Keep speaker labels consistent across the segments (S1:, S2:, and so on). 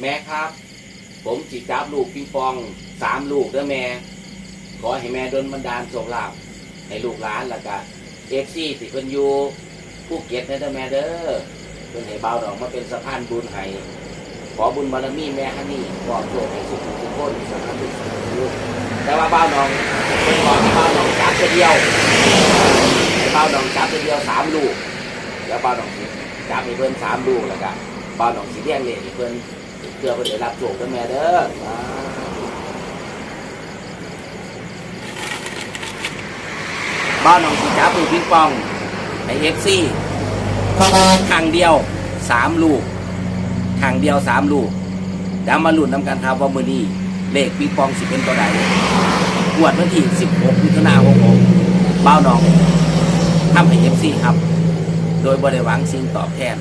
S1: แม่ครับ ผมจิจับลูกปิงปองสามลูกเด้อแม่ ขอให้แม่ดลบันดาลโชคลาภให้ลูกหลานแล้วก็เอฟซีสิเพิ่นอยู่ผู้เก็ตเด้อแม่เด้อเพิ่นให้เบาดอกมาเป็นสะพานบุญให้ขอบุญบารมีแม่ฮันนี่ขอโชคให้สุขทุกคนสาธุสาธุแต่ว่าเบาดองเพิ่นขอให้เบาดองจับตัวเดียวให้เบาดองจับตัวเดียวสามลูกแล้วเบาดองจับให้เพิ่นสามลูกแล้วก็เบาดองสีแดงเลยให้เพิ่น เพื่อเพิ่นได้รับโชคเด้อแม่เด้อบ้านหนองสีจ้าปืนปิงปองในเอฟซีทางเดียวสามลูกทางเดียวสามลูกเดี๋ยวมาลุ้นนำกันครับว่ามือนี้เลขปิงปองสิเป็นตัวใดงวดวันที่ 16มิถุนายน66บ้าวหนองทำให้เอฟซีครับ โดยบริหวังสิ่งตอบแทน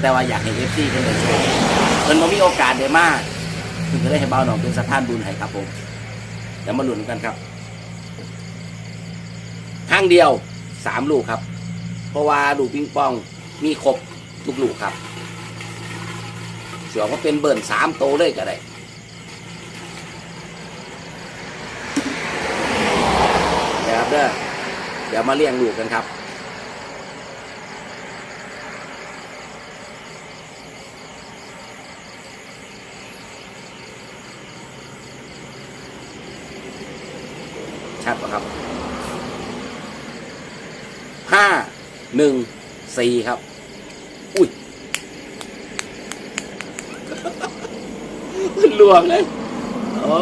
S1: แต่ว่าอยากให้เอฟซีเป็นได้โชค เพิ่นบ่มีโอกาสได้มากเพิ่นก็ได้ให้บ้าวหนองเป็นสะพานบุญให้ครับผมเดี๋ยวมาลุ้นกันครับครั้งเดียวสามลูกครับ เพราะว่าลูกปิงปองมีครบทุกลูกครับเสือว่าเป็นเบิร์นสามโตเลยก็ได้นะครับเด้อเดี๋ยวมาเลี้ยงลูกกันครับ ชัดปะครับห้าหนึ่งสี่ครับ อุ้ยมันลวงเลยอ๋อ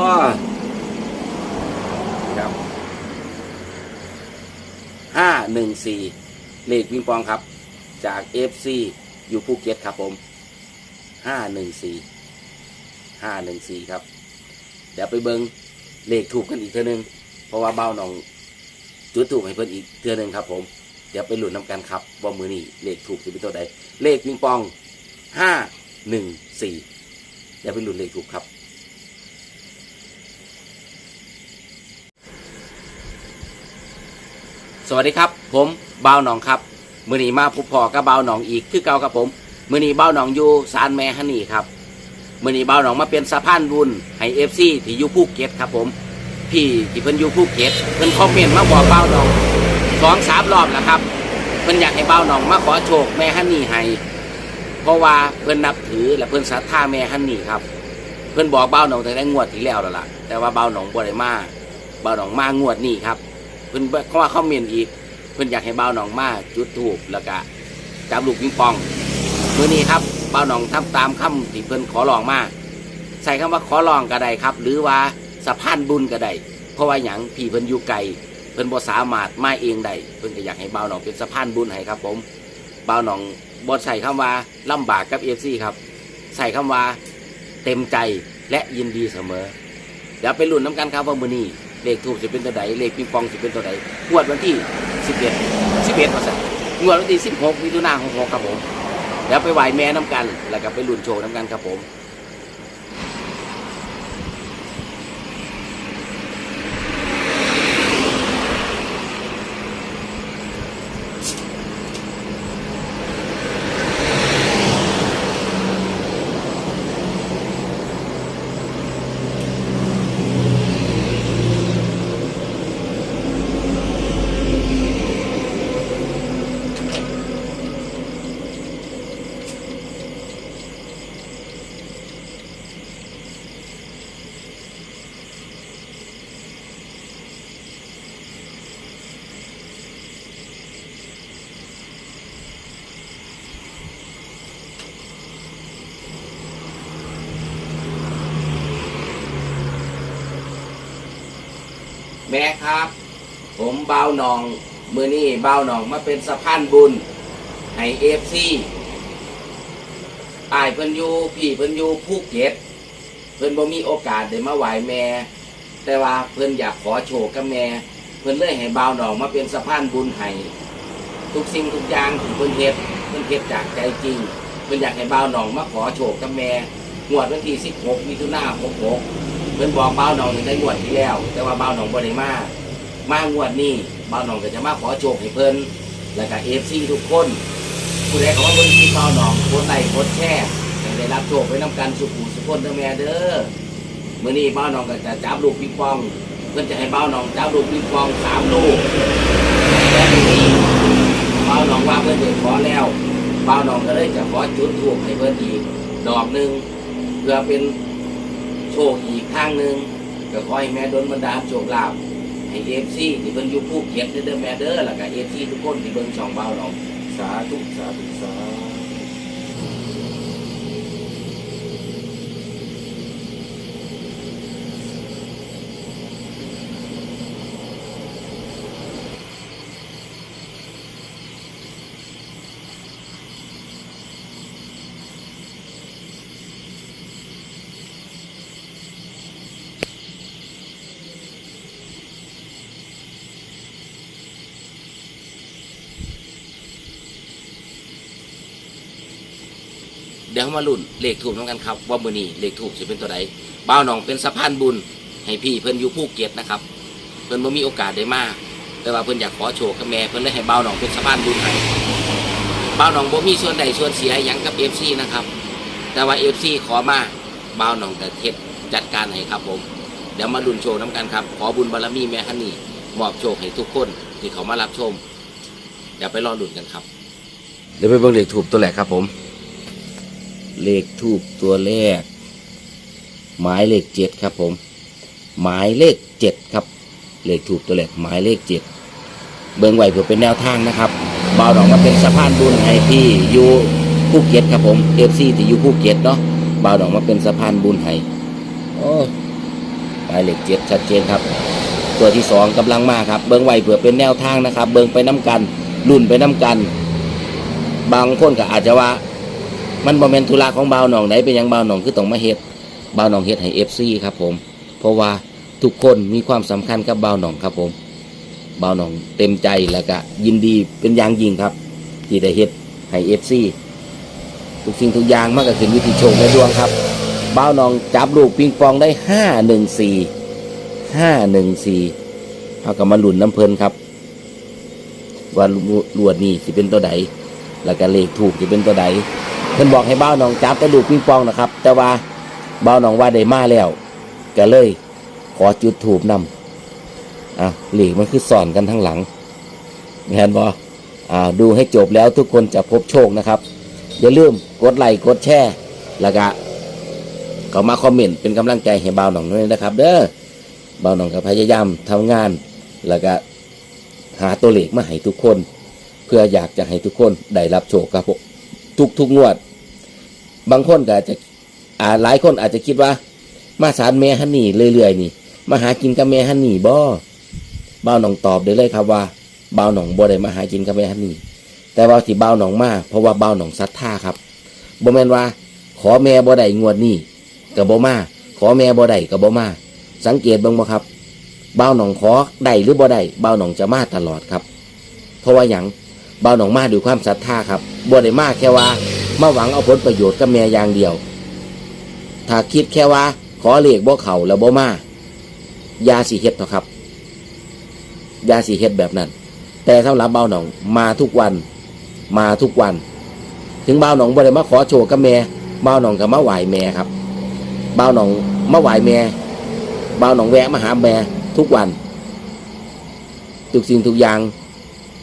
S1: ครับห้าหนึ่งสี่เลขปิงปองครับ จากเอฟซีอยู่ภูเก็ตครับผมห้าหนึ่งสี่ห้าหนึ่งสี่ครับ เดี๋ยวไปเบิงเลขถูกกันอีกเท่านึง เพราะว่าเบ้าหนองจุดถูกให้เพิ่นอีกเทื่อนึงครับ ผมเดี๋ยวไปหลุนน้ำกันครับว่ามือนี้เลขถูกจะเป็นตัวใด เลขปิงปองห้าหนึ่งสี่เดี๋ยวไปหลุนเลขถูกครับ สวัสดีครับ ผมเบ่าวหนองครับมือนี้มาพบพอกับบ่าวหนองอีกคือเก่าครับผมมือนี้บ่าวหนองอยู่ซานแม่ฮันนี่ครับมือนี้บ่าวหนองมาเป็นสะพานบุญให้เอฟซีที่อยู่ภูเก็ตครับผม พี่ที่เพิ่นอยู่ภูเก็ตเพิ่นคอมเมนต์มาบอกเบ้าหนองสองสามรอบแล้วครับเพิ่นอยากให้เบ้าหนองมาขอโชคแม่ฮันนี่ให้เพราะว่าเพิ่นนับถือและเพิ่นศรัทธาแม่ฮันนี่ครับ เพิ่นบอกเบ้าหนองแตั้งแต่งวดที่แล้วแล้วล่ะ แต่ว่าเบ้าหนองบ่ได้มาเบ้าหนองมางวดนี้ครับ เพิ่นเข้ามาคอมเมนต์อีก เพิ่นอยากให้เบ้าหนองมาจุดธูปแล้วก็จับลูกปิงปองมื้อนี้ครับเบ้าหนองทำตามคำที่เพิ่นขอร้องมาใส่คำว่าขอร้องก็ได้ครับ หรือว่า สะพานบุญก็ได้เพราะว่าหยังพี่เพิ่นอยู่ไกลเพิ่นบ่สามารถมาเองได้เพิ่นก็อยากให้บ่าวหนองเป็นสะพานบุญให้ครับ ผมบ่าวหนองบ่ใส่คำว่าลำบากกับ FC ครับใส่คำว่าเต็มใจและยินดีเสมอเดี๋ยวไปลุ้นน้ำกันครับว่ามือนี้เลขทูบจะเป็นตัวใดเลขปิงปองจะเป็นตัวใดงวดวันที่ 11 11ว่าซั่นงวดวันที่ 16มิถุนายน66ครับผมเดี๋ยวไปไหว้แม่น้ำกัน แล้วก็ไปลุ้นโชว์น้ำกันครับผม แม่ครับ ผมเบาหนองมือนี้เบาหนองมาเป็นสะพานบุญให้เอฟซีอายเพิ่นอยู่พี่เพิ่นอยู่ภูเก็ตเพิ่นบ่มีโอกาสได้มาไหวแม่ แต่ว่าเพิ่นอยากขอโชคกับแม่ เพิ่นเลยให้เบาหนองมาเป็นสะพานบุญให้ทุกสิ่งทุกอย่างที่เพิ่นเฮ็ดเพิ่นเฮ็ดจากใจจริงเพิ่นอยากให้เบาหนองมาขอโชคกับแม่งวดวันที่16มิถุนายน66 พิ่นบอกเบ่าหนองในงวดที่แล้ว แต่ว่าเบ่าหนองบ่ได้มามางวดนี้บ่าหนองก็จะมาขอโชคให้เพิ่นแล้วก็เอฟซีทุกคนผู้ใดเขาว่าเบิ่งคลิปบ่าหนองกดไลค์กดแชร์ให้ให้ได้รับโชคไปน้ำกันสุขุสุขคนเด้อแม่เด้อมื่อนี้เบ้าวน้องก็จะจับลูกปิงปอง เพื่นจะให้เบ้าวน้องจับลูกปิงปองสามลูกและนี้บ้าวน้องว่าเพื่นเด็กขอแล้วเบ้าวน้องก็เลยจะขอจุดทูบให้เพื่นอีกดอกหนึ่งเพื่อเป็น โชคอีกข้างหนึ่งก็ขอให้แม่ดนบันดาลโชคลาภให้เอฟซีที่เพิ่นอยู่ภูเก็ตเด้อแม่เด้อแล้วก็เอฟซีทุกคนที่เบิ่งช่องเบาวน้อง
S2: สาธุสาธุสาธุ
S1: เดี๋ยวมาลุ้นเลขถูกน้องกันครับ ว่ามือนี้เลขถูกจะเป็นตัวใดบ้าวหนองเป็นสะพานบุญ ให้พี่เพิ่นอยู่ภูเก็ตนะครับ เพิ่นบ่มีโอกาสได้มาก แต่ว่าเพิ่นอยากขอโชคกับแม่เพิ่นเลยให้บ้าวหนองเป็นสะพานบุญให้บ้าวหนองบ่มีส่วนใดส่วนเสียหยังกับ FC นะครับ แต่ว่า FC ขอมาบ้าวหนองแต่เทศจัดการให้ครับผม เดี๋ยวมาลุ้นโชว์น้ำกันครับ ขอบุญบารมีแม่ฮันนี่มอบโชคให้ทุกคนที่เขามารับชม เดี๋ยวไปรอลุ้นกันครับ เดี๋ยวไปเบิ่งเลขถูกตัวแรกครับผม เลขทูบตัวแรก หมายเลขเจ็ดครับผม หมายเลขเจ็ดครับ เลขทูบตัวแรกหมายเลขเจ็ดเบิ่งไหวเพื่อเป็นแนวทางนะครับบ่าวดอกมาเป็นสะพานบุญให้พี่อยู่ภูเก็ตครับผมเอฟซีที่อยู่ภูเก็ตเนาะบ่าวดอกมาเป็นสะพานบุญให้โอ้หมายเลขเจ็ดชัดเจนครับ ตัวที่สองกำลังมาครับ เบิ่งไหวเพื่อเป็นแนวทางนะครับ เบิ่งไปน้กันรุ่นไปน้กัน บางคนก็อาจจะว่า มันบ่แม่นธุระของบ่าวหนองไหนเป็นยังบ่าวหนองคือต้องมาเฮ็ดบ่าวหนองเฮ็ดให้ FC ครับผม เพราะว่าทุกคนมีความสำคัญกับบ่าวหนองครับผมบ่าวหนองเต็มใจแล้วก็ยินดีเป็นอย่างยิ่งครับ ที่ได้เฮ็ดให้ FC ทุกสิ่งทุกอย่างมันก็ขึ้นอยู่ที่โชคและดวงครับบ่าวหนองจับลูกปิงปองได้ 514 514เฮาก็มาลุ้นน้ำเพลินครับว่าลวดนี่สิเป็นตัวใดแล้วก็เลขถูกจะเป็นตัวใด พิ่นบอกให้บ้าวหนองจับแต่ลูกปิงปองนะครับ แต่ว่าบ้าวหนองว่าได้มาแล้วก็เลย ขอจุดถูกนำอะเลขมันคือสอนกันทั้งหลังเห็นบ่อ่าดูให้จบแล้วทุกคนจะพบโชคนะครับ อย่าลืมกดไลค์กดแชร์แล้วก็เขามาคอมเมนต์เป็นกำลังใจให้บ้าวหนองด้วยนะครับ เด้อบ้าวหนองก็พยายามทำงาน แล้วก็หาตัวเลขมาให้ทุกคน เพื่ออยากจะให้ทุกคนได้รับโชคครับผมทุกทุกงวด บางคนก็อาจจะอ่าหลายคนอาจจะคิดว่า มาสารแม่ฮันนี่เรื่อยๆนี่ มาหากินกับแม่ฮันนี่บ่บ่าวหนองตอบได้เลยครับว่าบ่าวหนองบ่ได้มาหากินกับแม่ฮันนี่ แต่ว่าที่บ่าวหนองมาเพราะว่าบ่าวหนองศรัทธาครับบ่แม่นว่า ขอแม่บ่ได้งวดนี้ก็บ่มาขอแม่บ่ได้ก็บ่มา สังเกตบิ่งบ่ครับบ่าวหนองขอได้หรือบ่ได้บ่าวหนองจะมาตลอดครับ เพราะว่าหยังบ่าวหนองมาด้วยความศรัทธาครับบ่ได้มาแค่ว่า มาหวังเอาผลประโยชน์กับแม่อย่างเดียว ถ้าคิดแค่ว่า ขอเลขบ่เข่าแล้วบ่มายาสีเฮ็ดเถอะครับ ยาสีเฮ็ดแบบนั้น แต่สำหรับบ่าหนองมาทุกวัน มาทุกวัน ถึงเบ่าหนองบ่ได้มาขอโชว์กับแม่เบ่าหนองก็มาไหวแม่ครับเบ่าหนองมาไหวแม่เบ่าหนองแวะมาหาแม่ทุกวันทุกสิ่งทุกอย่าง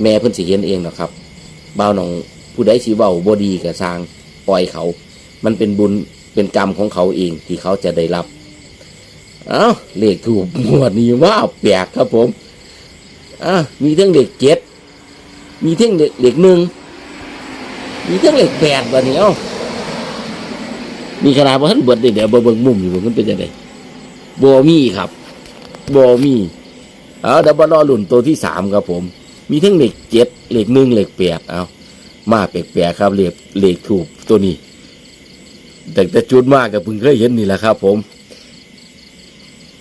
S1: แม่เพิ่นสิเห็นเองหรอครับเบ่าหนอง ผู้ใดสิเว้าบ่ดีกับสร้างปล่อยเขา มันเป็นบุญเป็นกรรมของเขาเองที่เขาจะได้รับ เอ้าเลขถูกงวดนี้ว่าแปลกครับผมอะมีทั้งเลขเจ็ดมีทั้งเลขเลขหนึ่งมีทั้งเลขแปดวันนี้เอ้ามีขนาดว่าท่านเบิดเดี๋ยวเดี๋ยวเบิ่งมุมอยู่มันเป็นยังไงบ่มีครับบ่มีเอาเดี๋ยวมารอลุ่นตัวที่สามครับผม มีทั้งเหล็กเจ็ดเหล็กหนึ่งเหล็กแปดเอา มาแปลกๆครับเลขเลขถูกตัวนี้ แต่แต่จุดมากกับเพิ่งเคยเห็นนี่แหละครับ ผม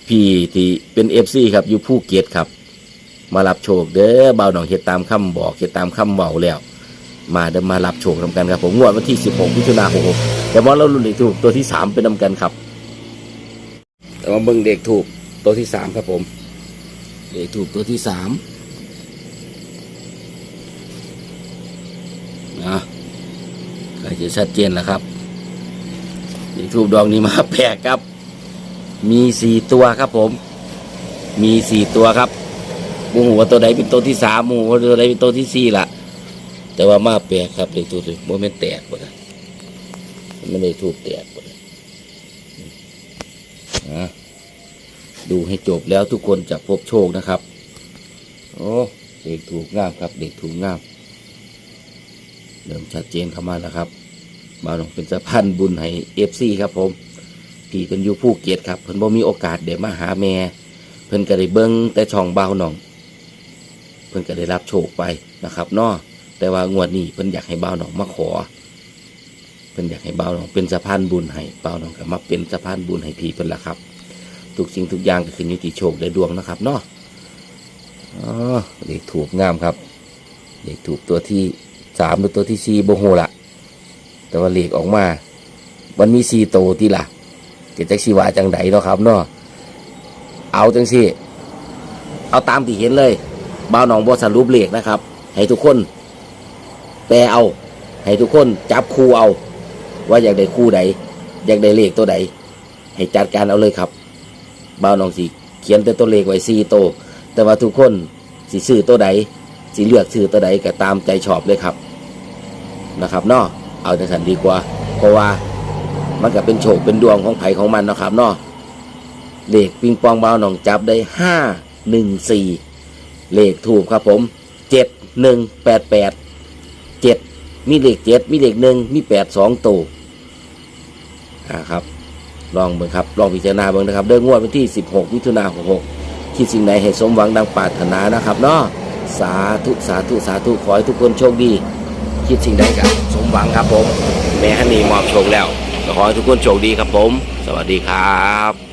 S1: พี่ที่เป็นเอฟซีครับอยู่ผู้เกียรติครับ มารับโชคเด้อเบาหนองเห็ดตามคำบอกเห็ดตามคำเบาแล้ว มาเดินมารับโชคทำกันครับ ผมงวดวันที่สิบหกพิจนาหกแต่ว่าเราลุ้นเลขถูกตัวที่สามเป็นนำกันครับ แต่ว่าเบิ่งเลขถูกตัวที่สามครับผมเลขถูกตัวที่สาม จะชัดเจนแล้วครับเลขทูบดวงนี้มาแปลกครับ มีสี่ตัวครับผม มีสี่ตัวครับบูหัวตัวใดเป็นตัวที่สามบูหัวตัวใดเป็นตัวที่สี่ละแต่ว่ามาแปลกครับเลขทูบโมเมนแตกหมดเลยไม่ได้ทูบแตกหมดเลยอะดูให้จบแล้วทุกคนจะพบโชคนะครับ โอ้เด็กถูกงามครับ เด็กถูกงามเริ่มชัดเจนเข้ามาแล้วครับ บ่าวหนองเป็นสะพานบุญให้เอฟซีครับผมพี่เป็นอยู่ภูเก็ตครับเพิ่นบ่มีโอกาสเดี๋ยวมาหาแม่เพิ่นก็ได้เบิ้งแต่ช่องบ่าวหนอง เพิ่นก็ได้รับโชคไปนะครับเนาะแต่ว่างวดนี้เพิ่นอยากให้บ่าวหนองมาขอเพิ่นอยากให้บ่าวหนองเป็นสะพานบุญให้บ่าวหนองก็มาเป็นสะพานบุญให้พี่เพิ่นละครับทุกสิ่งทุกอย่างก็ขึ้นอยู่ที่โชคและดวงนะครับเนาะอ๋อเด็กถูกงามครับเด็กถูกตัวที่สามหรือตัวที่สี่โบโหละ แต่ว่าเลขออกมา มันมีสี่โตที่ละเกิดจากชีวาจังไดเนาะครับเนาะเอาจังสิเอาตามที่เห็นเลยบ่าวหนองบอสรุปเลขนะครับ ให้ทุกคน แปลเอา ให้ทุกคนจับคู่เอา ว่าอยากได้คู่ใดอยากได้เลขตัวใดให้จัดการเอาเลยครับบ่าวหนองสีเขียนแต่ตัวเลขไว้สี่โต แต่ว่าทุกคนสิซื้อตัวใดสิเลือกซื้อตัวใดก็ตามใจชอบเลยครับนะครับเนาะ เอาจังสันดีกว่า เพราะว่ามันก็เป็นโชคเป็นดวงของไผของมันนะครับเนาะเลขปิงปองเบาหนองจับได้ห้าหนึ่งสี่เลขถูกครับผมเจ็ดหนึ่งแปดแปดเจ็ดมีเลขเจ็ดมีเลขหนึ่งมีแปดสองตัวอ่าครับ ลองเบิ่งครับ ลองพิจารณาเบิ่งนะครับ เดินงวดวันที่16มิถุนายน66คิดสิ่งไหนให้สมหวังดังปรารถนานะครับเนาะสาธุ สาธุ สาธุ ขอให้ทุกคนโชคดี คิดสิ่งใดกับสมหวังครับผม แม่ฮันนี่มอบโชคแล้วขอให้ทุกคนโชคดีครับผม สวัสดีครับ